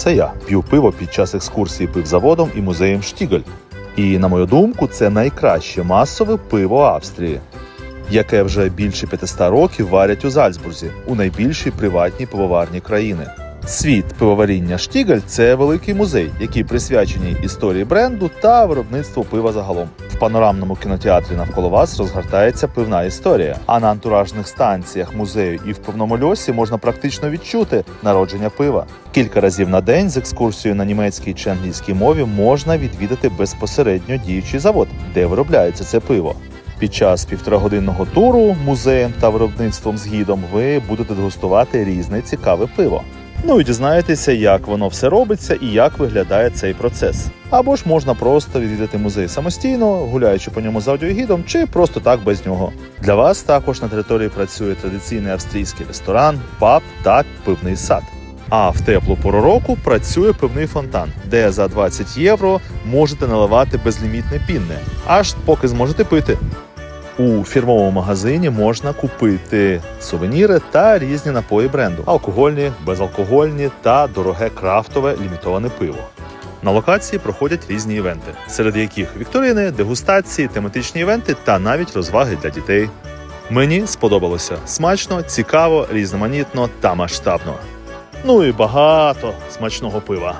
Це я п'ю пиво під час екскурсії пивзаводом і музеєм Штігель. І на мою думку, це найкраще масове пиво Австрії, яке вже більше 500 років варять у Зальцбурзі, у найбільшій приватній пивоварні країни. Світ пивоваріння Штігель це великий музей, який присвячений історії бренду та виробництву пива загалом. Панорамному кінотеатрі навколо вас розгортається пивна історія. А на антуражних станціях музею і в пивному льосі можна практично відчути народження пива. Кілька разів на день з екскурсією на німецькій чи англійській мові можна відвідати безпосередньо діючий завод, де виробляється це пиво. Під час півторагодинного туру музеєм та виробництвом з гідом ви будете дегустувати різне цікаве пиво. Ну і дізнаєтеся, як воно все робиться і як виглядає цей процес. Або ж можна просто відвідати музей самостійно, гуляючи по ньому з аудіогідом, чи просто так без нього. Для вас також на території працює традиційний австрійський ресторан, паб та пивний сад. А в теплу пору року працює пивний фонтан, де за 20 євро можете наливати безлімітне пінне, аж поки зможете пити. У фірмовому магазині можна купити сувеніри та різні напої бренду: алкогольні, безалкогольні та дороге крафтове лімітоване пиво. На локації проходять різні івенти, серед яких вікторини, дегустації, тематичні івенти та навіть розваги для дітей. Мені сподобалося смачно, цікаво, різноманітно та масштабно. Ну і багато смачного пива.